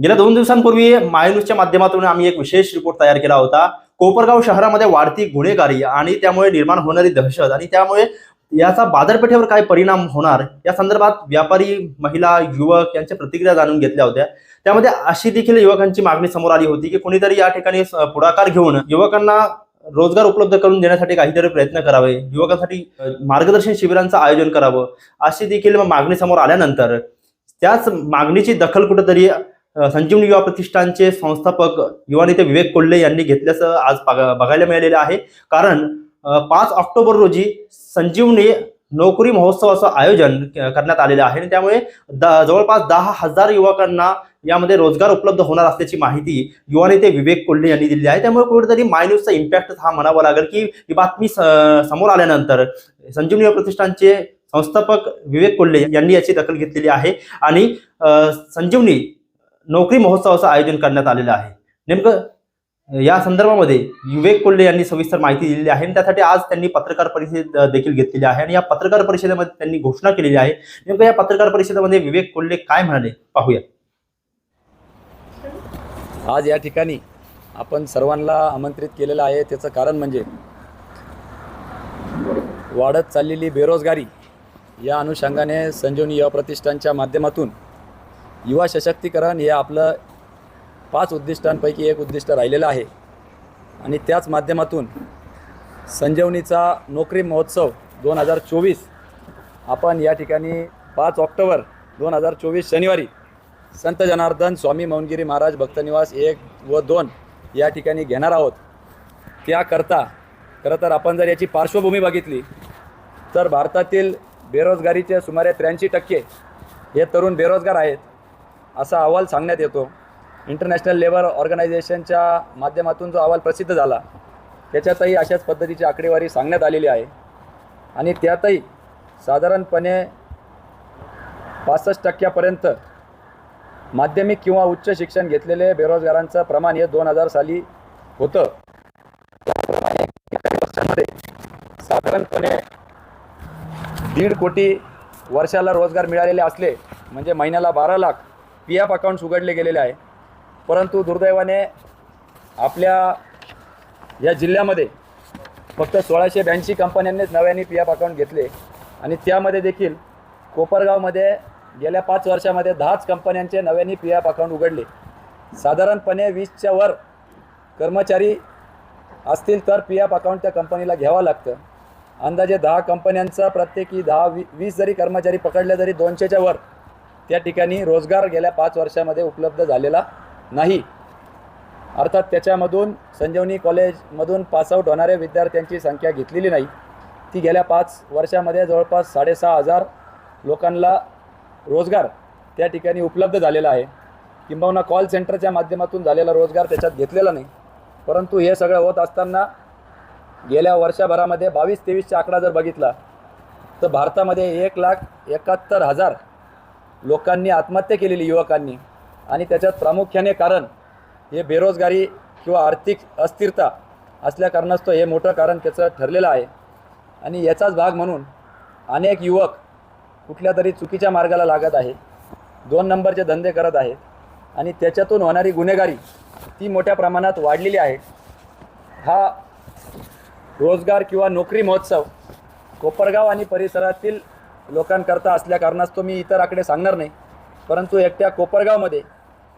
गेल्या दोन दिवसांपूर्वी मायन्यूजच्या माध्यमातून आम्ही एक विशेष रिपोर्ट तयार केला होता. कोपरगाव शहरामध्ये वाढती गुन्हेगारी आणि त्यामुळे निर्माण होणारी दहशत आणि त्यामुळे याचा बाजारपेठेवर काय परिणाम होणार? या संदर्भात व्यापारी महिला युवक यांच्या प्रतिक्रिया जाणून घेतल्या होत्या. त्यामध्ये अशी देखील युवकांची मागणी समोर आली होती की कोणीतरी या ठिकाणी पुढाकार घेऊन युवकांना रोजगार उपलब्ध करून देण्यासाठी काहीतरी प्रयत्न करावे. युवकांसाठी मार्गदर्शन शिबिरांचं आयोजन करावं. अशी देखील मागणी समोर आल्यानंतर त्याच मागणीची दखल कुठेतरी संजीवनी युवा प्रतिष्ठानचे संस्थापक युवा नेते विवेक कोल्हे यांनी घेतल्याचं आज बघायला मिळालेलं आहे. कारण पाच ऑक्टोबर रोजी संजीवनी नोकरी महोत्सवाचं आयोजन क- करण्यात आलेलं आहे. आणि त्यामुळे द- जवळपास दहा हजार युवकांना यामध्ये रोजगार उपलब्ध होणार असल्याची माहिती युवा नेते विवेक कोल्हे यांनी दिली आहे. त्यामुळे कुठेतरी माय न्यूजचा इम्पॅक्ट हा म्हणावा लागेल की ही बातमी स- समोर आल्यानंतर संजीवनी युवा प्रतिष्ठानचे संस्थापक विवेक कोल्हे यांनी याची दखल घेतलेली आहे. आणि संजीवनी नोकरी महोत्सवाचं आयोजन करण्यात आलेलं आहे. नेमकं या संदर्भामध्ये विवेक कोल्हे यांनी सविस्तर माहिती दिलेली आहे आणि त्यासाठी आज त्यांनी पत्रकार परिषद देखील घेतलेली आहे आणि या पत्रकार परिषदेमध्ये त्यांनी घोषणा केलेली आहे. नेमकं या पत्रकार परिषदेमध्ये विवेक कोल्हे काय म्हणाले? पाहूया. आज या ठिकाणी आपण सर्वांना आमंत्रित केलेलं आहे. त्याचं कारण म्हणजे वाढत चाललेली बेरोजगारी या अनुषंगाने संजीवनी युवा प्रतिष्ठानच्या माध्यमातून युवा सशक्तीकरण हे आपलं पाच उद्दिष्टांपैकी एक उद्दिष्ट राहिलेलं आहे. आणि त्याच माध्यमातून संजीवनीचा नोकरी महोत्सव दोन हजार चोवीस आपण या ठिकाणी पाच ऑक्टोबर दोन हजार चोवीस शनिवारी संत जनार्दन स्वामी मौनगिरी महाराज भक्तनिवास एक व दोन या ठिकाणी घेणार आहोत. त्याकरता खरं तर आपण जर याची पार्श्वभूमी बघितली तर भारतातील बेरोजगारीचे सुमारे त्र्याऐंशी टक्के हे तरुण बेरोजगार आहेत. असा अहवाल सांगण्यात येतो. इंटरनॅशनल लेबर ऑर्गनायझेशनच्या माध्यमातून जो अहवाल प्रसिद्ध झाला त्याच्यातही अशाच पद्धतीची आकडेवारी सांगण्यात आलेली आहे. आणि त्यातही साधारणपणे पासष्ट टक्क्यापर्यंत माध्यमिक किंवा उच्च शिक्षण घेतलेले बेरोजगारांचं प्रमाण हे दोन हजार साली होतं. त्याप्रमाणे काही वर्षांमध्ये साधारणपणे दीड कोटी वर्षाला रोजगार मिळालेले असले म्हणजे महिन्याला बारा लाख पी एफ अकाउंट्स उघडले गेलेले आहे. परंतु दुर्दैवाने आपल्या या जिल्ह्यामध्ये फक्त सोळाशे ब्याऐंशी कंपन्यांनीच नव्याने पी एफ अकाउंट घेतले. आणि त्यामध्ये देखील कोपरगावमध्ये गेल्या पाच वर्षामध्ये दहाच कंपन्यांचे नव्याने पी एफ अकाउंट उघडले. साधारणपणे वीसच्या वर कर्मचारी असतील तर पी एफ अकाउंट त्या कंपनीला घ्यावं लागतं. अंदाजे दहा कंपन्यांचा प्रत्येकी दहा वी वीस जरी कर्मचारी पकडले तरी दोनशेच्या वर त्या ठिकाणी रोजगार गेल्या पाच वर्षामध्ये उपलब्ध झालेला नाही. अर्थात त्याच्यामधून संजीवनी कॉलेजमधून पासआउट होणाऱ्या विद्यार्थ्यांची संख्या घेतलेली नाही. ती गेल्या पाच वर्षामध्ये जवळपास साडेसहा हजार लोकांना रोजगार त्या ठिकाणी उपलब्ध झालेला आहे. किंबहुना कॉल सेंटरच्या माध्यमातून झालेला रोजगार त्याच्यात घेतलेला नाही. परंतु हे सगळं होत असताना गेल्या वर्षभरामध्ये बावीस तेवीसचा आकडा जर बघितला तर भारतामध्ये एक लाख एकाहत्तर हजार लोकांनी आत्महत्या केलेली युवकांनी. आणि त्याच्यात प्रामुख्याने कारण हे बेरोजगारी किंवा आर्थिक अस्थिरता असल्या कारणास्तव हे मोठं कारण त्याचं ठरलेलं आहे. आणि याचाच भाग म्हणून अनेक युवक कुठल्या तरी चुकीच्या मार्गाला लागत आहे दोन नंबरचे धंदे करत आहेत आणि त्याच्यातून होणारी गुन्हेगारी ती मोठ्या प्रमाणात वाढलेली आहे. हा रोजगार किंवा नोकरी महोत्सव कोपरगाव आणि परिसरातील लोकांकरता असल्या कारणास्तव मी इतर आकडे सांगणार नाही. परंतु एकट्या कोपरगावमध्ये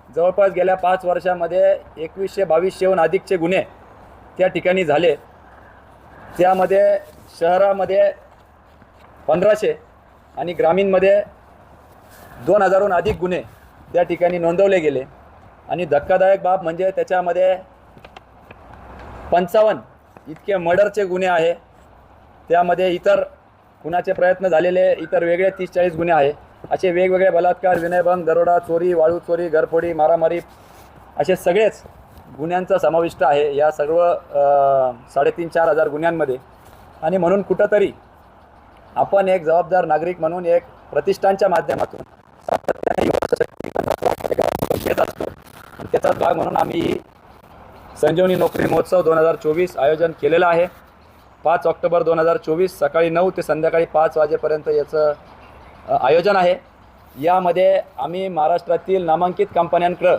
जवळपास गेल्या पाच वर्षामध्ये एकवीसशे बावीसशेहून अधिकचे गुन्हे त्या ठिकाणी झाले. त्यामध्ये शहरामध्ये पंधराशे आणि ग्रामीणमध्ये दोन हजारहून अधिक गुन्हे त्या ठिकाणी नोंदवले गेले. आणि धक्कादायक बाब म्हणजे त्याच्यामध्ये पंचावन्न इतके मर्डरचे गुन्हे आहे. त्यामध्ये इतर खुनाचे प्रयत्न झालेले इतर वेगळे तीस चाळीस गुन्हे आहे. असे वेगवेगळे बलात्कार विनयभंग दरोडा चोरी वाळू चोरी घरफोडी मारामारी असे सगळेच गुन्ह्यांचा समाविष्ट आहे या सर्व साडेतीन चार हजार गुन्ह्यांमध्ये. आणि म्हणून कुठंतरी आपण एक जबाबदार नागरिक म्हणून एक प्रतिष्ठानच्या माध्यमातून सातत्याने युवा घेत असतो. त्याचाच भाग म्हणून आम्ही संजीवनी नोकरी महोत्सव दोन हजार चोवीस आयोजन केलेलं आहे. पाच ऑक्टोबर दोन हजार चोवीस सकाळी नऊ ते संध्याकाळी पाच वाजेपर्यंत याचं आयोजन आहे. यामध्ये आम्ही महाराष्ट्रातील नामांकित कंपन्यांकडं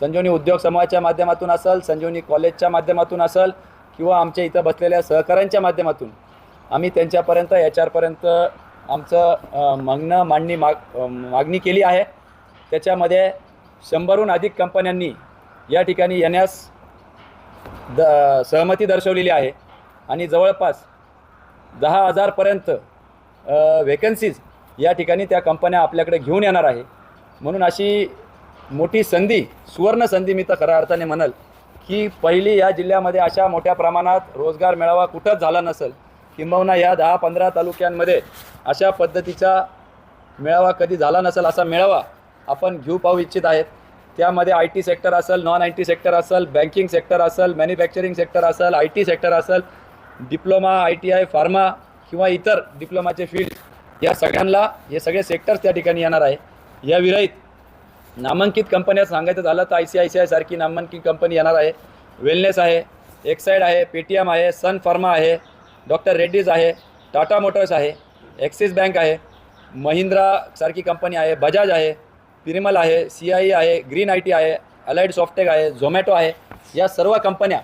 संजीवनी उद्योग समूहाच्या माध्यमातून असेल संजीवनी कॉलेजच्या माध्यमातून असेल किंवा आमच्या इथं बसलेल्या सहकाऱ्यांच्या माध्यमातून आम्ही त्यांच्यापर्यंत एच आरपर्यंत आमचं मागणं मांडणी माग मागणी केली आहे. त्याच्यामध्ये शंभरहून अधिक कंपन्यांनी या ठिकाणी येण्यास द सहमती दर्शवलेली आहे. आणि जवळपास दहा हजारपर्यंत व्हेकन्सीज या ठिकाणी त्या कंपन्या आपल्याकडे घेऊन येणार आहे. म्हणून अशी मोठी संधी सुवर्ण संधी मी तर खऱ्या अर्थाने म्हणाल की पहिली या जिल्ह्यामध्ये अशा मोठ्या प्रमाणात रोजगार मेळावा कुठंच झाला नसेल. किंबहुना या दहा पंधरा तालुक्यांमध्ये अशा पद्धतीचा मेळावा कधी झाला नसेल असा मेळावा आपण घेऊ पाहू इच्छित आहेत. त्यामध्ये आय टी सेक्टर असेल नॉन आय टी सेक्टर असेल बँकिंग सेक्टर असेल मॅन्युफॅक्चरिंग सेक्टर असेल आय टी सेक्टर असेल diploma I T I pharma किंवा इतर डिप्लोमाचे फील्ड या सगळ्यांना हे सगळे सेक्टर्स त्या ठिकाणी येणार आहे. या विरहित नामांकित कंपन्या सांगायचं झालं तर I C I C I सारखी नामांकित कंपनी येणार आहे. वेलनेस आहे एक्साईड आहे पेटीएम आहे सन फार्मा आहे डॉक्टर रेड्डीज आहे टाटा मोटर्स आहे ॲक्सिस बँक आहे महिंद्रा सारखी कंपनी आहे बजाज आहे पिरिमल आहे सी आय आहे ग्रीन आय टी आहे अलाइड सॉफ्टेक आहे झोमॅटो आहे. या सर्व कंपन्या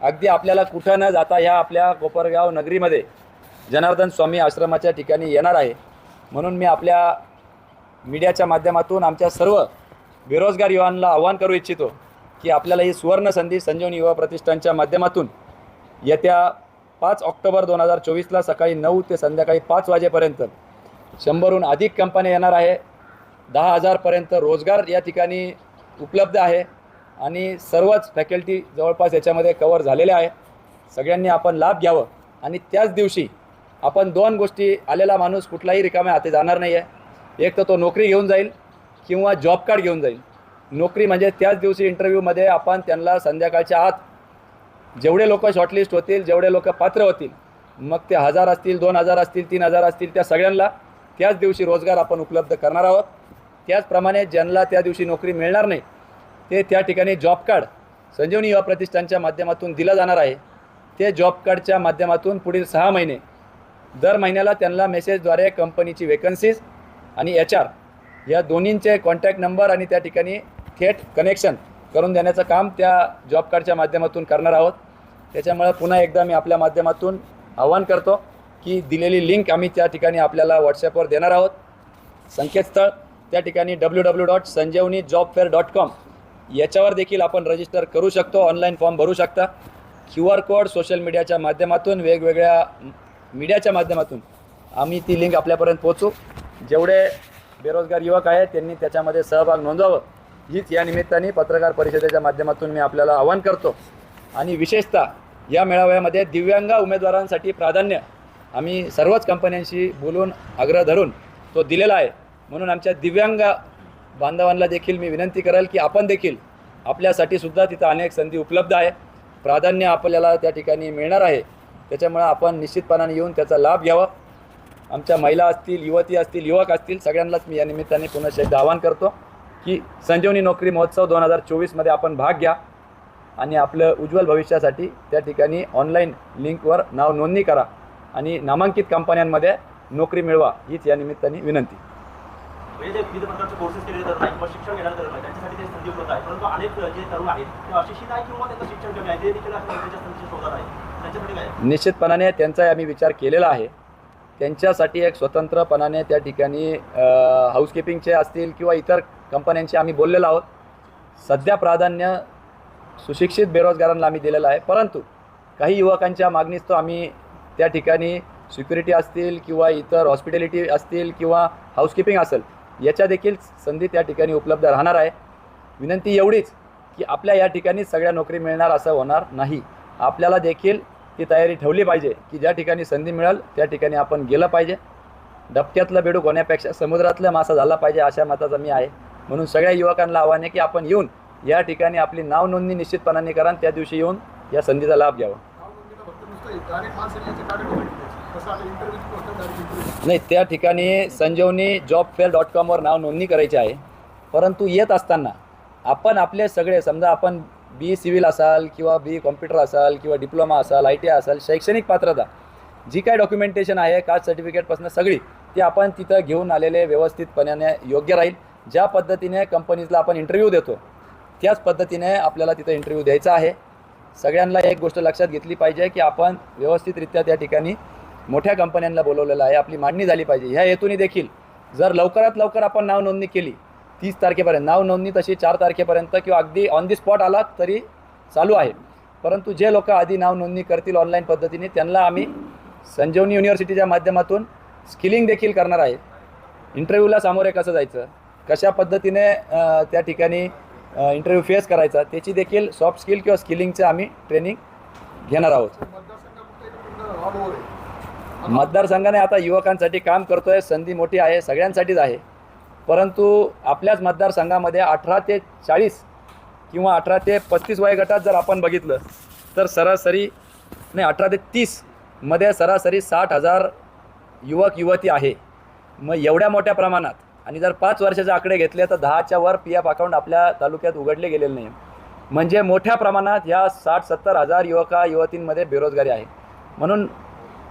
अगदी आपल्याला कुठं न जाता ह्या आपल्या कोपरगाव नगरीमध्ये जनार्दन स्वामी आश्रमाच्या ठिकाणी येणार आहे. म्हणून मी आपल्या मीडियाच्या माध्यमातून आमच्या सर्व बेरोजगार युवांना आवाहन करू इच्छितो की आपल्याला ही सुवर्ण संधी संजीवनी युवा प्रतिष्ठानच्या माध्यमातून येत्या पाच ऑक्टोबर दोन हजार चोवीसला सकाळी नऊ ते संध्याकाळी पाच वाजेपर्यंत शंभरहून अधिक कंपन्या येणार आहे. दहा हजारपर्यंत रोजगार या ठिकाणी उपलब्ध आहे. आणि सर्वच फॅकल्टी जवळपास याच्यामध्ये कवर झालेल्या आहे. सगळ्यांनी आपण लाभ घ्यावं. आणि त्याच दिवशी आपण दोन गोष्टी आलेला माणूस कुठलाही रिकाम्या हाती जाणार नाही आहे एक तर तो नोकरी घेऊन जाईल किंवा जॉब कार्ड घेऊन जाईल. नोकरी म्हणजे त्याच दिवशी इंटरव्ह्यूमध्ये आपण त्यांना संध्याकाळच्या आत जेवढे लोक शॉर्टलिस्ट होतील जेवढे लोक पात्र होतील मग ते हजार असतील दोन हजार असतील तीन हजार असतील त्या सगळ्यांना त्याच दिवशी रोजगार आपण उपलब्ध करणार आहोत. त्याचप्रमाणे ज्यांना त्या दिवशी नोकरी मिळणार नाही ते त्या ठिकाणी जॉब कार्ड संजीवनी युवा प्रतिष्ठानच्या माध्यमातून दिलं जाणार आहे. ते जॉब कार्डच्या माध्यमातून पुढील सहा महिने दर महिन्याला त्यांना मेसेजद्वारे कंपनीची वेकन्सीज आणि एच आर या दोन्हींचे कॉन्टॅक्ट नंबर आणि त्या ठिकाणी थेट कनेक्शन करून देण्याचं काम त्या जॉब कार्डच्या माध्यमातून करणार आहोत. त्याच्यामुळे पुन्हा एकदा मी आपल्या माध्यमातून आवाहन करतो की दिलेली लिंक आम्ही त्या ठिकाणी आपल्याला व्हॉट्सॲपवर देणार आहोत. संकेतस्थळ त्या ठिकाणी W W dot Sanjivani job fair dot com याच्यावर देखील आपण रजिस्टर करू शकतो. ऑनलाईन फॉर्म भरू शकता. क्यू आर कोड सोशल मीडियाच्या माध्यमातून वेगवेगळ्या मीडियाच्या माध्यमातून आम्ही ती लिंक आपल्यापर्यंत पोचू जेवढे बेरोजगार युवक आहेत त्यांनी त्याच्यामध्ये सहभाग नोंदवावं. हीच या निमित्ताने पत्रकार परिषदेच्या माध्यमातून मी आपल्याला आवाहन करतो. आणि विशेषतः या मेळाव्यामध्ये दिव्यांग उमेदवारांसाठी प्राधान्य आम्ही सर्वच कंपन्यांशी बोलून आग्रह धरून तो दिलेला आहे. म्हणून आमच्या दिव्यांग बांधवांना देखील मी विनंती करेल की आपण देखील आपल्यासाठी सुद्धा तिथं अनेक संधी उपलब्ध आहे. प्राधान्य आपल्याला त्या ठिकाणी मिळणार आहे. त्याच्यामुळं आपण निश्चितपणाने येऊन त्याचा लाभ घ्यावा. आमच्या महिला असतील युवती असतील युवक असतील सगळ्यांनाच मी या निमित्ताने पुन्हा एकदा आवाहन करतो की संजीवनी नोकरी महोत्सव दोन हजार चोवीसमध्ये आपण भाग घ्या आणि आपलं उज्ज्वल भविष्यासाठी त्या ठिकाणी ऑनलाईन लिंकवर नाव नोंदणी करा आणि नामांकित कंपन्यांमध्ये नोकरी मिळवा हीच या निमित्ताने विनंती. म्हणजे जे विविध प्रकारचे कोर्सेस केलेले तरुण आहेत किंवा शिक्षण घेणारे तरुण आहेत त्यांच्यासाठी ते संधी उपलब्ध आहे परंतु अनेक जे तरुण आहेत ते अशिक्षित आहे किंवा त्यांचं शिक्षण कमी आहे. ते देखील अशा नोकरीच्या संधीच्या शोधात आहे त्यांच्यासाठी काय? आहे? निश्चितपणाने त्यांचाही आम्ही विचार केलेला आहे. त्यांच्यासाठी एक स्वतंत्रपणाने त्या ठिकाणी हाऊसकीपिंगचे असतील किंवा इतर कंपन्यांचे आम्ही बोललेलो आहोत. सध्या प्राधान्य सुशिक्षित बेरोजगारांना आम्ही दिलेलं आहे. परंतु काही युवकांच्या मागणीस तो आम्ही त्या ठिकाणी सिक्युरिटी असतील किंवा इतर हॉस्पिटॅलिटी असतील किंवा हाऊसकीपिंग असेल याच्या देखील संधी त्या ठिकाणी उपलब्ध राहणार आहे. विनंती एवढीच की आपल्या या ठिकाणी सगळ्या नोकरी मिळणार असं होणार नाही. आपल्याला देखील ती तयारी ठेवली पाहिजे की ज्या ठिकाणी संधी मिळेल त्या ठिकाणी आपण गेलं पाहिजे. डबक्यातलं बेडूक होण्यापेक्षा समुद्रातला मासा झाला पाहिजे अशा मताचा मी आहे. म्हणून सगळ्या युवकांना आव्हान आहे की आपण येऊन या ठिकाणी आपली नाव नोंदणी निश्चितपणाने करा त्या दिवशी येऊन या संधीचा लाभ घ्यावा. नाही त्या ठिकाणी संजीवनी जॉब फेअर डॉट कॉमवर नाव नोंदणी करायची आहे. परंतु येत असताना आपण आपले सगळे समजा आपण बी सिव्हिल असाल किंवा बी कॉम्प्युटर असाल किंवा डिप्लोमा असाल आय टी आय असाल शैक्षणिक पात्रता जी काय डॉक्युमेंटेशन आहे कास्ट सर्टिफिकेटपासून सगळी ती आपण तिथं घेऊन आलेले व्यवस्थितपणाने योग्य राहील. ज्या पद्धतीने कंपनीजला आपण इंटरव्ह्यू देतो त्याच पद्धतीने आपल्याला तिथं इंटरव्ह्यू द्यायचा आहे. सगळ्यांना एक गोष्ट लक्षात घेतली पाहिजे की आपण व्यवस्थितरित्या त्या ठिकाणी मोठ्या कंपन्यांना बोलवलेलं आहे. आपली मांडणी झाली पाहिजे. ह्या हेतूने देखील जर लवकरात लवकर आपण नाव नोंदणी केली तीस तारखेपर्यंत नाव नोंदणी तशी चार तारखेपर्यंत किंवा अगदी ऑन दी स्पॉट आला तरी चालू आहे. परंतु जे लोक आधी नाव नोंदणी करतील ऑनलाईन पद्धतीने त्यांना आम्ही संजीवनी युनिव्हर्सिटीच्या माध्यमातून स्किलिंग देखील करणार आहे. इंटरव्ह्यूला सामोरे कसं जायचं? कशा पद्धतीने त्या ठिकाणी इंटरव्ह्यू फेस करायचा? त्याची देखील सॉफ्ट स्किल किंवा स्किलिंगचं आम्ही ट्रेनिंग घेणार आहोत. मतदारसंघाने आता युवकांसाठी काम करतोय संधी मोठी आहे सगळ्यांसाठीच आहे. परंतु आपल्याच मतदारसंघामध्ये अठरा ते चाळीस किंवा अठरा ते पस्तीस वयोगटात जर आपण बघितलं तर सरासरी नाही अठरा ते तीसमध्ये सरासरी साठ हजार युवक युवती आहे. मग एवढ्या मोठ्या प्रमाणात आणि जर पाच वर्षाचे आकडे घेतले तर दहाच्या वर पी एफ अकाउंट आपल्या तालुक्यात उघडले गेलेले नाही. म्हणजे मोठ्या प्रमाणात ह्या साठ सत्तर हजार युवका युवतींमध्ये बेरोजगारी आहे. म्हणून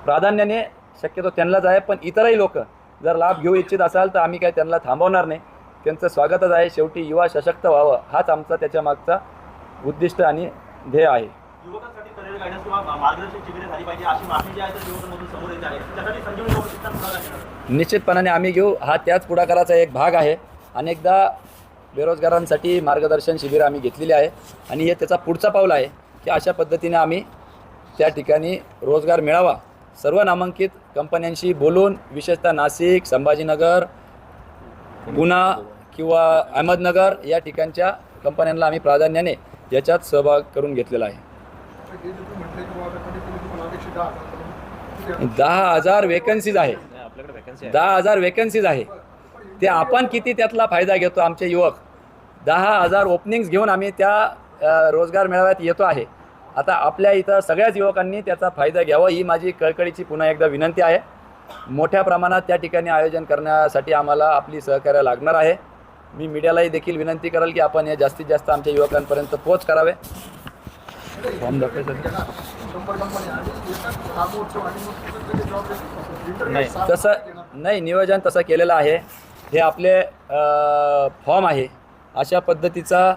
प्राधान्याने शक्यतो त्यांनाच आहे पण इतरही लोक जर लाभ घेऊ इच्छित असाल तर आम्ही काही त्यांना थांबवणार नाही. त्यांचं स्वागतच आहे. शेवटी युवा सशक्त व्हावं हाच आमचा त्याच्या मागचा उद्दिष्ट आणि ध्येय आहे. निश्चितपणाने आम्ही घेऊ. हा त्याच पुढाकाराचा एक भाग आहे. अनेकदा बेरोजगारांसाठी मार्गदर्शन शिबिरं आम्ही घेतलेली आहे. आणि हे त्याचा पुढचा पाऊल आहे की अशा पद्धतीने आम्ही त्या ठिकाणी रोजगार मिळावा सर्व नामांकित कंपन्यांशी बोलून विशेषतः नाशिक संभाजीनगर गुन्हा किंवा अहमदनगर या ठिकाणच्या कंपन्यांना आम्ही प्राधान्याने याच्यात सहभाग करून घेतलेला आहे. दहा हजार वेकन्सीज आहे. दहा हजार वेकन्सीज आहे. ते आपण किती त्यातला फायदा घेतो आमचे युवक? दहा हजार ओपनिंग्स घेऊन आम्ही त्या रोजगार मेळाव्यात येतो आहे. आता आपल्या इथं सगळ्याच युवकांनी त्याचा फायदा घ्यावा ही माझी कळकळीची पुन्हा एकदा विनंती आहे. मोठ्या प्रमाणात त्या ठिकाणी आयोजन करण्यासाठी आम्हाला आपली सहकार्य लागणार आहे. मी मीडियालाही देखील विनंती कराल की आपण हे जास्तीत जास्त आमच्या युवकांपर्यंत पोच करावे. फॉर्म नाही तसं नाही नियोजन तसं केलेलं आहे. हे आपले फॉर्म आहे. अशा पद्धतीचा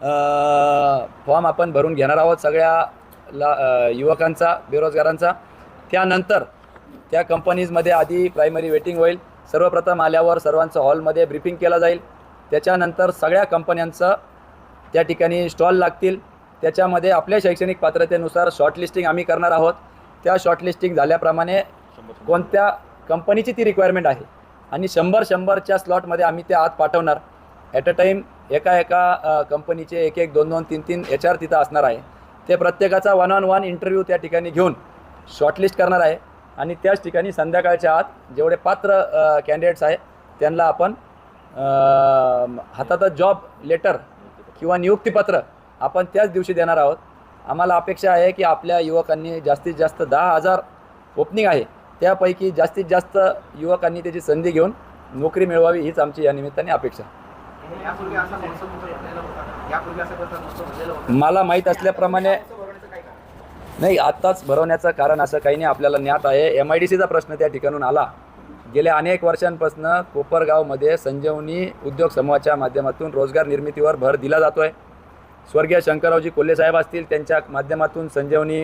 फॉर्म आपण भरून घेणार आहोत सगळ्या ला युवकांचा बेरोजगारांचा. त्यानंतर त्या कंपनीजमध्ये आधी प्रायमरी वेटिंग होईल. सर्वप्रथम आल्यावर सर्वांचं हॉलमध्ये ब्रीफिंग केलं जाईल. त्याच्यानंतर सगळ्या कंपन्यांचं त्या ठिकाणी स्टॉल लागतील. त्याच्यामध्ये आपल्या शैक्षणिक पात्रतेनुसार शॉर्टलिस्टिंग आम्ही करणार आहोत. त्या शॉर्टलिस्टिंग झाल्याप्रमाणे कोणत्या कंपनीची ती रिक्वायरमेंट आहे? आणि शंभर शंभरच्या स्लॉटमध्ये आम्ही ते आत पाठवणार. ॲट अ टाईम एका एका कंपनीचे एक एक दोन दोन तीन तीन एच आर तिथं असणार आहे. ते प्रत्येकाचा वन ऑन वन इंटरव्ह्यू त्या ठिकाणी घेऊन शॉर्टलिस्ट करणार आहे. आणि त्याच ठिकाणी संध्याकाळच्या आत जेवढे पात्र कॅन्डिडेट्स आहे त्यांना आपण हातात हातातच जॉब लेटर किंवा नियुक्तीपत्र आपण त्याच दिवशी देणार आहोत. आम्हाला अपेक्षा आहे की आपल्या युवकांनी जास्तीत जास्त दहा हजार ओपनिंग आहे. त्यापैकी जास्तीत जास्त युवकांनी त्याची संधी घेऊन नोकरी मिळवावी हीच आमची या निमित्ताने अपेक्षा. मला माहीत असल्याप्रमाणे नाही आत्ताच भरवण्याचं कारण असं काही नाही आपल्याला ज्ञात आहे. एम आय डी सीचा प्रश्न त्या ठिकाणून आला. गेल्या अनेक वर्षांपासून कोपरगावमध्ये संजीवनी उद्योग समूहाच्या माध्यमातून रोजगार निर्मितीवर भर दिला जातो आहे स्वर्गीय शंकररावजी कोल्हे साहेब असतील त्यांच्या माध्यमातून संजीवनी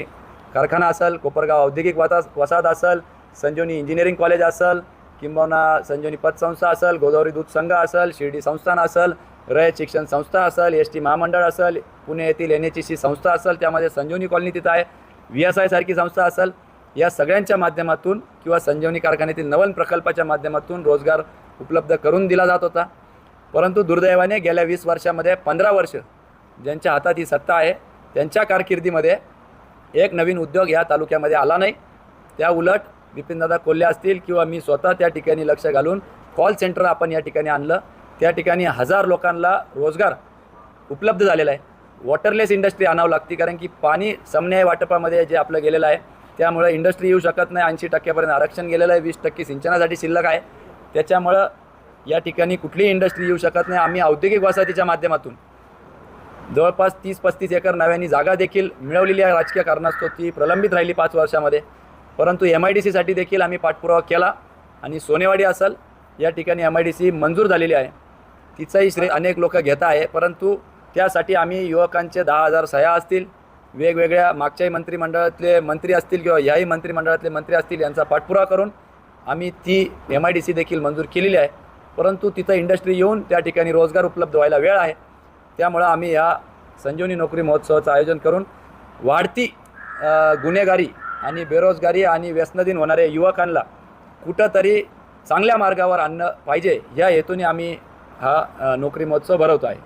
कारखाना असेल कोपरगाव औद्योगिक वाता वसाहत असेल संजीवनी इंजिनिअरिंग कॉलेज असेल किंबहुना संजीवनी पतसंस्था असेल गोदावरी दूध संघ असेल शिर्डी संस्थान असेल रयत शिक्षण संस्था असेल एस टी महामंडळ असेल पुणे येथील एन एच सी संस्था असेल त्यामध्ये संजीवनी कॉलनी तिथं आहे. व्ही एस आयसारखी संस्था असेल या सगळ्यांच्या माध्यमातून किंवा संजीवनी कारखान्यातील नवन प्रकल्पाच्या माध्यमातून रोजगार उपलब्ध करून दिला जात होता. परंतु दुर्दैवाने गेल्या वीस वर्षामध्ये पंधरा वर्ष ज्यांच्या हातात ही सत्ता आहे त्यांच्या कारकिर्दीमध्ये एक नवीन उद्योग या तालुक्यामध्ये आला नाही. त्या उलट बिपिनदादा कोल्हे असतील किंवा मी स्वतः त्या ठिकाणी लक्ष घालून कॉल सेंटर आपण या ठिकाणी आणलं. त्या ठिकाणी हजार लोकांना रोजगार उपलब्ध झालेला आहे. वॉटरलेस इंडस्ट्री आणावं लागते कारण की पाणी समन्याय वाटपामध्ये जे आपलं गेलेलं आहे त्यामुळं इंडस्ट्री येऊ शकत नाही. ऐंशी टक्क्यापर्यंत आरक्षण गेलेलं आहे वीस टक्के सिंचनासाठी शिल्लक आहे. त्याच्यामुळं या ठिकाणी कुठलीही इंडस्ट्री येऊ शकत नाही. आम्ही औद्योगिक वसाहतीच्या माध्यमातून जवळपास तीस पस्तीस एकर नव्याने जागा देखील मिळवलेली आहे. राजकीय कारणास्तव ती प्रलंबित राहिली पाच वर्षामध्ये. परंतु एम आय डी सीसाठी देखील आम्ही पाठपुरावा केला आणि सोनेवाडी असेल या ठिकाणी एम आय डी सी मंजूर झालेली आहे. तिचाही श्रेय अनेक लोक घेत आहे परंतु त्यासाठी आम्ही युवकांचे दहा हजार सह्या असतील वेगवेगळ्या मागच्याही मंत्रिमंडळातले मंत्री असतील किंवा याही मंत्रिमंडळातले मंत्री असतील यांचा पाठपुरावा करून आम्ही ती एम आय डी सी देखील मंजूर केलेली आहे. परंतु तिथं इंडस्ट्री येऊन त्या ठिकाणी रोजगार उपलब्ध व्हायला वेळ आहे. त्यामुळं आम्ही या संजीवनी नोकरी महोत्सवाचं आयोजन करून वाढती गुन्हेगारी आणि बेरोजगारी आणि व्यसनधीन होणाऱ्या युवकांना कुठंतरी चांगल्या मार्गावर आणणं पाहिजे. या हेतूने आम्ही हा नोकरी महोत्सव भरवतो आहे.